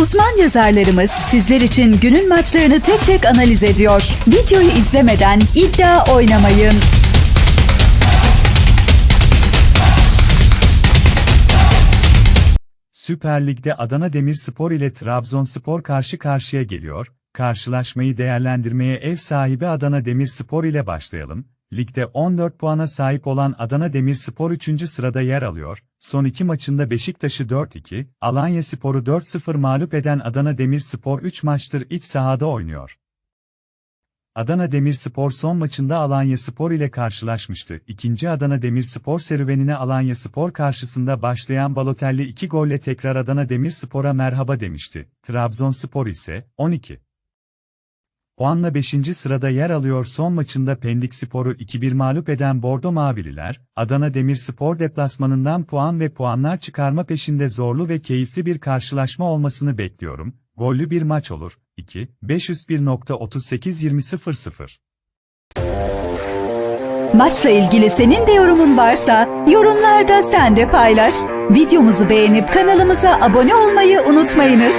Uzman yazarlarımız sizler için günün maçlarını tek tek analiz ediyor. Videoyu izlemeden iddia oynamayın. Süper Lig'de Adana Demirspor ile Trabzonspor karşı karşıya geliyor. Karşılaşmayı değerlendirmeye ev sahibi Adana Demirspor ile başlayalım. Ligde 14 puana sahip olan Adana Demirspor 3. sırada yer alıyor. Son iki maçında Beşiktaş'ı 4-2, Alanyaspor'u 4-0 mağlup eden Adana Demirspor 3 maçtır iç sahada oynuyor. Adana Demirspor son maçında Alanyaspor ile karşılaşmıştı. İkinci Adana Demirspor serüvenine Alanyaspor karşısında başlayan Balotelli 2 golle tekrar Adana Demirspor'a merhaba demişti. Trabzonspor ise 12. Puanla 5. sırada yer alıyor son maçında Pendik Spor'u 2-1 mağlup eden Bordo Mavililer, Adana Demirspor deplasmanından puan ve puanlar çıkarma peşinde zorlu ve keyifli bir karşılaşma olmasını bekliyorum. Gollü bir maç olur. 2, 501.38-20.00 Maçla ilgili senin de yorumun varsa yorumlarda sen de paylaş. Videomuzu beğenip kanalımıza abone olmayı unutmayınız.